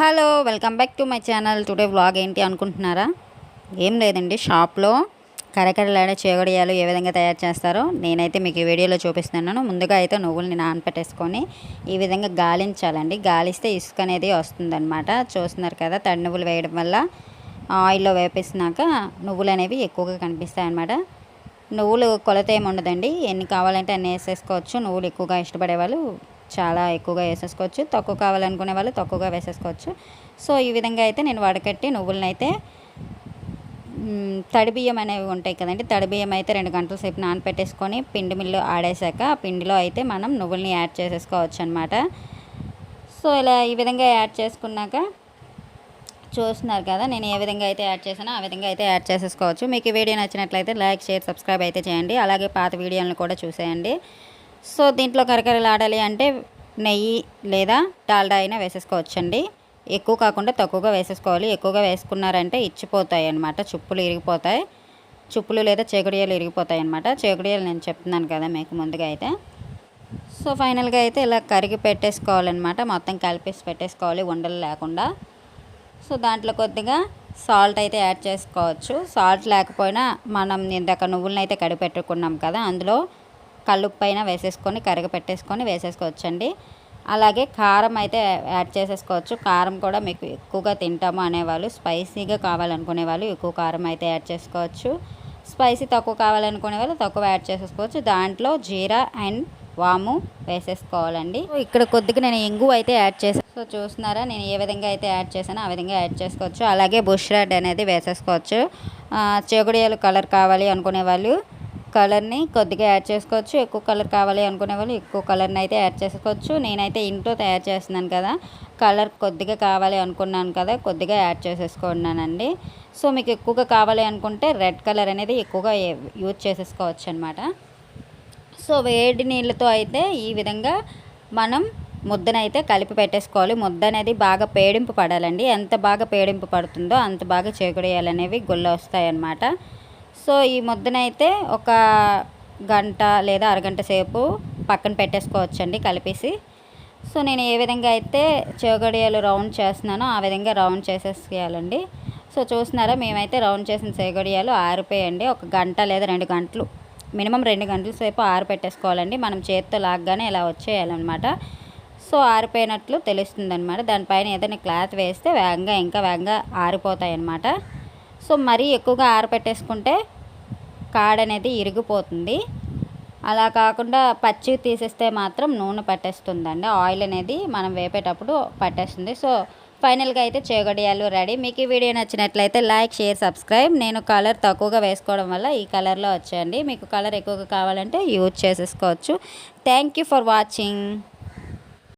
Hello welcome back to my channel. Today vlog ఏంటి అనుకుంటున్నారా? ఏం లేదండి షాప్లో కరకరలాడే చేగడియాలు ఏ విధంగా తయారు చేస్తారో నేనైతే మీకు ఈ వీడియోలో చూపిస్తున్నాను. ముందుగా అయితే నువ్వుల్ని నానపెట్టేసుకొని ఈ విధంగా గాలించాలండి. గాలిస్తే ఇసుక అనేది వస్తుందన్నమాట. చూస్తున్నారు కదా తడి నువ్వులు వేయడం వల్ల ఆయిల్లో వేపేసినాక నువ్వులు అనేవి ఎక్కువగా కనిపిస్తాయి అన్నమాట నువ్వులు కొలత ఏమి ఉండదండి. ఎన్ని కావాలంటే అన్ని వేసేసుకోవచ్చు. నువ్వులు ఎక్కువగా ఇష్టపడేవాళ్ళు చాలా ఎక్కువగా వేసేసుకోవచ్చు. తక్కువ కావాలనుకునే వాళ్ళు తక్కువగా వేసేసుకోవచ్చు. సో ఈ విధంగా అయితే నేను వడకట్టి నువ్వులను అయితే తడిబియ్యం తడి బియ్యం అనేవి ఉంటాయి కదండి. తడి బియ్యం అయితే రెండు గంటల సేపు నానపెట్టేసుకొని పిండి మిల్లు ఆడేసాక ఆ పిండిలో అయితే మనం నువ్వుల్ని యాడ్ చేసేసుకోవచ్చు అనమాట సో ఇలా ఈ విధంగా యాడ్ చేసుకున్నాక చూస్తున్నారు కదా నేను ఏ విధంగా అయితే యాడ్ చేశానో ఆ విధంగా అయితే యాడ్ చేసేసుకోవచ్చు. మీకు ఈ వీడియో నచ్చినట్లయితే లైక్ షేర్ సబ్స్క్రైబ్ అయితే చేయండి. అలాగే పాత వీడియోలను కూడా చూసేయండి. సో దీంట్లో కరకరలు ఆడాలి అంటే నెయ్యి లేదా డాల్డా అయినా వేసేసుకోవచ్చండి. ఎక్కువ కాకుండా తక్కువగా వేసేసుకోవాలి. ఎక్కువగా వేసుకున్నారంటే ఇచ్చిపోతాయి అనమాట చుప్పులు ఇరిగిపోతాయి. చుప్పులు లేదా చేకుడియాలు ఇరిగిపోతాయి అనమాట చేకుడియాలు నేను చెప్తున్నాను కదా మీకు ముందుగా అయితే. సో ఫైనల్గా అయితే ఇలా కరిగి పెట్టేసుకోవాలన్నమాట. మొత్తం కలిపేసి పెట్టేసుకోవాలి. ఉండలు లేకుండా. సో దాంట్లో కొద్దిగా సాల్ట్ అయితే యాడ్ చేసుకోవచ్చు. సాల్ట్ లేకపోయినా మనం ఇందాక నువ్వులను అయితే కడిగి పెట్టుకున్నాం కదా అందులో కల్లుప్పు వేసేసుకొని కరిగి పెట్టేసుకొని వేసేసుకోవచ్చండి. అలాగే కారం అయితే యాడ్ చేసేసుకోవచ్చు. కారం కూడా మీకు ఎక్కువగా తింటాము అనేవాళ్ళు స్పైసీగా కావాలనుకునే వాళ్ళు ఎక్కువ కారం అయితే యాడ్ చేసుకోవచ్చు. స్పైసీ తక్కువ కావాలనుకునే వాళ్ళు తక్కువ యాడ్ చేసేసుకోవచ్చు. దాంట్లో జీరా అండ్ వాము వేసేసుకోవాలండి. ఇక్కడ కొద్దిగా నేను ఇంగు అయితే యాడ్ చేసాను సో చూస్తున్నారా నేను ఏ విధంగా అయితే యాడ్ చేశానో ఆ విధంగా యాడ్ చేసుకోవచ్చు. అలాగే బుష్ రెడ్ అనేది వేసేసుకోవచ్చు. చెగుడియలు కలర్ కావాలి అనుకునే వాళ్ళు కలర్ని కొద్దిగా యాడ్ చేసుకోవచ్చు. ఎక్కువ కలర్ కావాలి అనుకునే వాళ్ళు ఎక్కువ కలర్ని అయితే యాడ్ చేసుకోవచ్చు. నేనైతే ఇంట్లో తయారు చేస్తున్నాను కదా కలర్ కొద్దిగా కావాలి అనుకున్నాను కదా కొద్దిగా యాడ్ చేసేసుకున్నానండి. సో మీకు ఎక్కువగా కావాలి అనుకుంటే రెడ్ కలర్ అనేది ఎక్కువగా యూజ్ చేసేసుకోవచ్చు అనమాట సో వేడి నీళ్ళతో అయితే ఈ విధంగా మనం ముద్దనైతే కలిపి పెట్టేసుకోవాలి. ముద్ద అనేది బాగా పేడింపు పడాలండి. ఎంత బాగా పేడింపు పడుతుందో అంత బాగా చేకుడేయాలనేవి గుళ్ళ గుల్ల వస్తాయన్నమాట. సో ఈ ముద్దనైతే ఒక గంట లేదా అరగంట సేపు పక్కన పెట్టేసుకోవచ్చండి కలిపేసి. సో నేను ఏ విధంగా అయితే చేగడియాలు రౌండ్ చేస్తున్నానో ఆ విధంగా రౌండ్ చేసేసేయాలండి. సో చూస్తున్నారా మేమైతే రౌండ్ చేసిన చేగడియాలు ఆరిపోయండి. ఒక గంట లేదా రెండు గంటలు మినిమం రెండు గంటల సేపు ఆరిపెట్టేసుకోవాలండి. మనం చేతితో లాగ్గానే ఇలా వచ్చేయాలన్నమాట. సో ఆరిపోయినట్లు తెలుస్తుంది అనమాట దానిపైన ఏదైనా క్లాత్ వేస్తే వేగంగా ఇంకా వేగంగా ఆరిపోతాయి అన్నమాట సో మరీ ఎక్కువగా ఆరపెట్టేసుకుంటే కాడ అనేది ఇరిగిపోతుంది. అలా కాకుండా పచ్చి తీసేస్తే మాత్రం నూనె పట్టేస్తుందండి. ఆయిల్ అనేది మనం వేపేటప్పుడు పట్టేస్తుంది. సో ఫైనల్గా అయితే చేగడియాలు రెడీ. మీకు ఈ వీడియో నచ్చినట్లయితే లైక్ షేర్ సబ్స్క్రైబ్. నేను కలర్ తక్కువగా వేసుకోవడం వల్ల ఈ కలర్లో వచ్చాయండి. మీకు కలర్ ఎక్కువగా కావాలంటే యూజ్ చేసేసుకోవచ్చు. Thank you for watching.